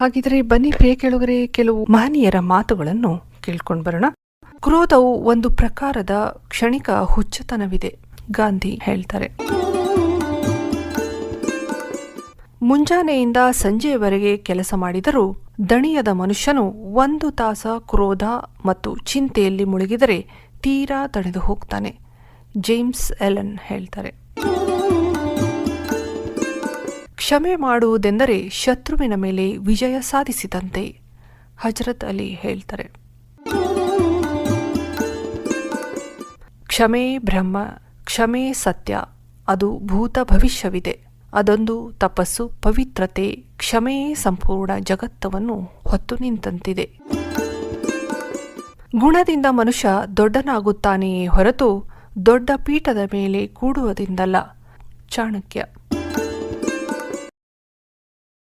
ಹಾಗಿದ್ರೆ ಬನ್ನಿ ಪ್ರಿಯ ಕೆಳಗರೆ, ಕೆಲವು ಮಹನೀಯರ ಮಾತುಗಳನ್ನು ಕೇಳ್ಕೊಂಡು ಬರೋಣ. ಕ್ರೋಧವು ಒಂದು ಪ್ರಕಾರದ ಕ್ಷಣಿಕ ಹುಚ್ಚತನವಿದೆ, ಗಾಂಧಿ ಹೇಳ್ತಾರೆ. ಮುಂಜಾನೆಯಿಂದ ಸಂಜೆಯವರೆಗೆ ಕೆಲಸ ಮಾಡಿದರೂ ದಣಿಯದ ಮನುಷ್ಯನು ಒಂದು ತಾಸ ಕ್ರೋಧ ಮತ್ತು ಚಿಂತೆಯಲ್ಲಿ ಮುಳುಗಿದರೆ ತೀರಾ ತಡೆದು ಹೋಗ್ತಾನೆ, ಜೇಮ್ಸ್ ಎಲನ್ ಹೇಳ್ತಾರೆ. ಕ್ಷಮೆ ಮಾಡುವುದೆಂದರೆ ಶತ್ರುವಿನ ಮೇಲೆ ವಿಜಯ ಸಾಧಿಸಿದಂತೆ, ಹಜರತ್ ಅಲಿ ಹೇಳ್ತಾರೆ. ಕ್ಷಮೆ ಬ್ರಹ್ಮ, ಕ್ಷಮೆ ಸತ್ಯ, ಅದು ಭೂತ ಭವಿಷ್ಯವಿದೆ. ಅದೊಂದು ತಪಸ್ಸು, ಪವಿತ್ರತೆ ಕ್ಷಮೆಯೇ ಸಂಪೂರ್ಣ ಜಗತ್ತವನ್ನು ಹೊತ್ತು ನಿಂತಂತಿದೆ. ಗುಣದಿಂದ ಮನುಷ್ಯ ದೊಡ್ಡನಾಗುತ್ತಾನೆಯೇ ಹೊರತು ದೊಡ್ಡ ಪೀಠದ ಮೇಲೆ ಕೂಡುವುದಿಂದಲ್ಲ ಚಾಣಕ್ಯ